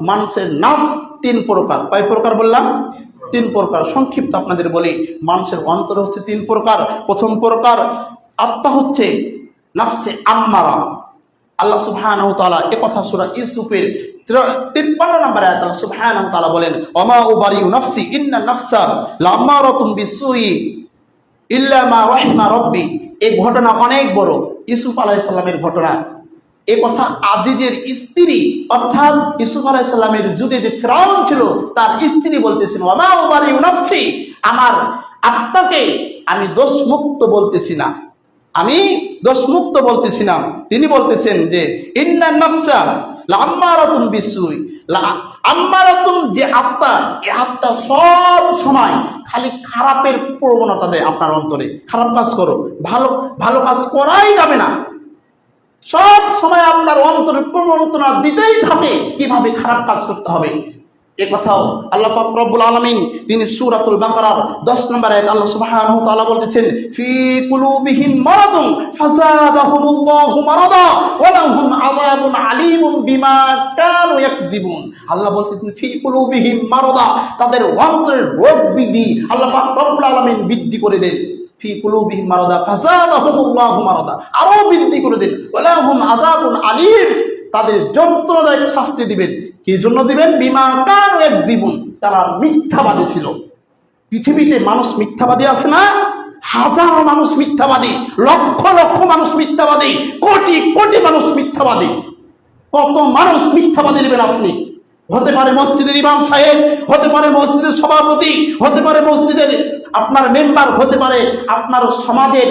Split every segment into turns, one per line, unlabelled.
মানুষের নাফস তিন প্রকার। কয় প্রকার বললাম? তিন প্রকার। সংক্ষিপ্ত আপনাদের বলি, মানুষের অন্তর হচ্ছে তিন প্রকার। প্রথম প্রকার, আত্মা হচ্ছে নাফসে আম্মারা। আল্লাহ তাআলা এ কথা সুরা ইউসুফের বলেন ইন্না নাফসা লাম্মারাতুম বিসুই ইল্লা মা রাহিমা রব্বি। এই ঘটনা অনেক বড়। ইসুফ আলাইহিস ঘটনা। এ কথা আজিজের স্ত্রী, অর্থাৎ ইউসুফ আলাইহিস সালামের যুগে যে ফেরাউন ছিল, তার স্ত্রী বলতেছেন ওমা উবারিউ নাফসি আমার আত্মাকে আমি দোষমুক্ত বলতেছি না। আমি দোষমুক্ত বলতেছি না। তিনি বলতেছেন যে, ইন্না নফসা লাম্মারাতুম বিসুই আম্মারাতুম যে আত্মা এই আত্মা সব সময় খালি খারাপের প্রবণতা দেয় আপনার অন্তরে। খারাপ কাজ করো, ভালো ভালো কাজ করাই যাবে না। সব সময় আপনার অন্তরে প্রবণতা দিতেই থাকে কীভাবে খারাপ কাজ করতে হবে। এ কথাও আল্লাহ রব্বুল আলামিন তিনি সূরাতুল বাকারার 10 নম্বর আয়াত আল্লাহ সুবহানাহু তাআলা বলতেছেন, ফি কুলুবিহিম মারাদুন ফাযাদাহুমুল্লাহু মারাদা ওয়া লাহুম আযাবুন আলীমুন বিমা কানু ইয়াকযিবুন। আল্লাহ বলতেছেন, ফি কুলুবিহিম মারাদা, তাদের অন্তরের রোগ বিধি আল্লাহ পাক রব্বুল আলামিন বৃদ্ধি করে দেন। ফি কুলুবিহিম মারাদা ফাযাদাহুমুল্লাহু মারাদা। আরও বৃদ্ধি করে দেন। ওয়া লাহুম আযাবুন আলীম। তাদের যন্ত্রণাদায়ক শাস্তি দিবেন। কি জন্য দিবেন? বিমা কার এক জীবন তারা মিথ্যাবাদী ছিল। পৃথিবীতে মানুষ মিথ্যাবাদী আছে না? হাজারো মানুষ মিথ্যাবাদী, লক্ষ লক্ষ মানুষ মিথ্যাবাদী, কোটি কোটি মানুষ মিথ্যাবাদী। কত মানুষ মিথ্যাবাদী দিবেন আপনি? হতে পারে মসজিদের ইমাম সাহেব, হতে পারে মসজিদের সভাপতি, হতে পারে মসজিদের আপনার মেম্বার হতে পারে, আপনার সমাজের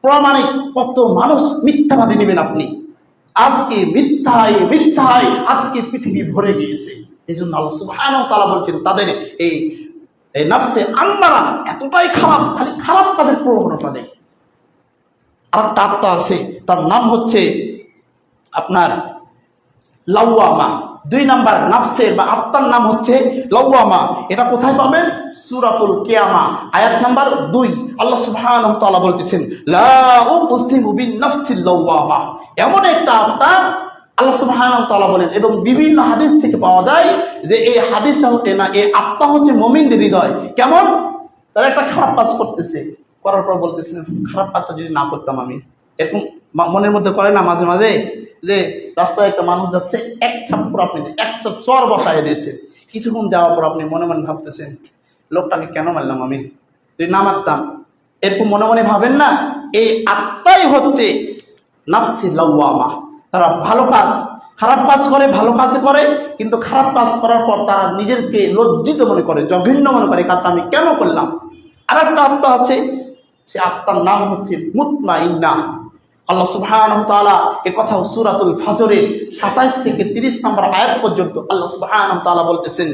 প্রমাণিক কত মানুষ মিথ্যাবাদী নেবেন আপনি। আজকে মিথ্যায় মিথ্যায়, আজকে পৃথিবী ভরে গিয়েছে। এই জন্য আল্লাহ ওয়া তাআলা বলছেন, তাদের এই নাফসে আম্মারা এতটাই খারাপ, খালি খারাপ কাজের প্রবণতা দেয় আর একটা আত্মা আছে, তার নাম হচ্ছে আপনার লাউয়ামা। দুই নাম্বার নাফসের বা আত্মার নাম হচ্ছে লাউয়ামা। এটা কোথায় পাবেন? সূরাতুল কিয়ামা। আয়াত নাম্বার দুই। আল্লাহ সুবহানাহু ওয়া তাআলা বলতেছেন, লা উকসিমু বিন নাফসিল লাউয়ামা। এমন একটা আত্মা আল্লাহ সুবহানাহু ওয়া তাআলা বলেন এবং বিভিন্ন হাদিস থেকে পাওয়া যায় যে এই হাদিসটা হচ্ছে না, এই আত্মা হচ্ছে মুমিনদের হৃদয়। কেমন? তারা একটা খারাপ কাজ করতেছে। করার পর বলতেছে, খারাপ কাজটা যদি না করতাম আমি। এরকম মনের মধ্যে করে না মাঝে মাঝে? যে রাস্তায় একটা মানুষ যাচ্ছে, এক থাপ্পড় আপনি একটা চর বসায় দিয়েছে। কিছুক্ষণ যাওয়ার পর আপনি মনে মনে ভাবতেছেন, লোকটাকে কেন মারলাম আমি? যদি না মারতাম? এরকম মনে মনে ভাবেন না? এই আত্মাই হচ্ছে নাফসি লাউয়ামা তারা ভালো কাজ, খারাপ কাজ করে, ভালো কাজ করে, কিন্তু খারাপ কাজ করার পর তারা নিজেকে লজ্জিত মনে করে, জঘন্য মনে করে কাজটা আমি কেন করলাম? আর একটা আত্মা আছে, সে আত্মার নাম হচ্ছে মুতমা ইন্না আল্লাহ সুবহানাহু তাআলা এ কথা সূরাতুল ফাজরের 27 থেকে 30 নম্বর আয়াত পর্যন্ত আল্লাহ সুবহানাহু তাআলা বলতেছেন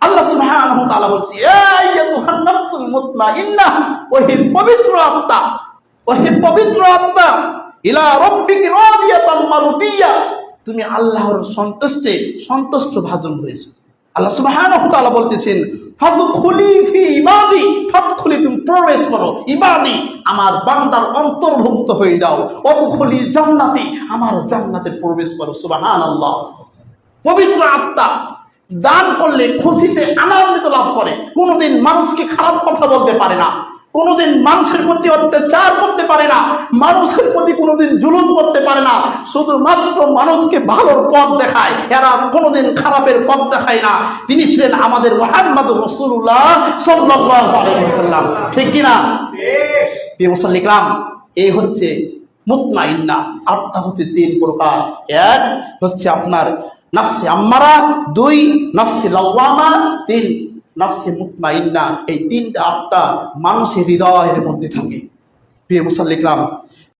আল্লাহ সুবহানাহু ওয়া তাআলা বলছে পবিত্র আত্মা, ওহে পবিত্র আত্মা ইলা রব্বিক রাদিয়াতাম মারদিয়া। তুমি আল্লাহর সন্তুষ্টে, সন্তুষ্ট ভাজন হয়েছে। আল্লাহ সুবহানাহু তাআলা বলতেছেন, ফাদখুলি ফি ইবাদি, ফাদখুলি তুমি প্রবেশ করো, ইবাদি, আমার বান্দার অন্তর্ভুক্ত হয়ে যাও। অদখুলি জান্নাতি, আমার জান্নাতে প্রবেশ করো, সুবহানাল্লাহ। পবিত্র আত্মা দান করলে খুশিতে আনন্দিত লাভ করে। কোনোদিন মানুষকে খারাপ কথা বলতে পারে না। কোনোদিন মানুষের প্রতি অত্যাচার করতে পারে না, মানুষের প্রতি কোনোদিন জুলুম করতে পারে না। শুধুমাত্র মানুষকে ভালোর পথ দেখায়, এরা কোনোদিন খারাপের পথ দেখায় না। তিনি ছিলেন আমাদের মোহাম্মদ রসুল্লাহ সাল্লাম ঠিক কিনা মুসল্লিকরাম এই হচ্ছে মুতমাইন্না আটটা হচ্ছে তিন প্রকার। এক হচ্ছে আপনার নাফসে আম্মারা, দুই নাফসে লাওয়ামা, তিন নাফসে মুতমাইন্না এই তিনটা আত্মা মানুষের হৃদয়ের মধ্যে থাকে। প্রিয় মুসল্লিকরাম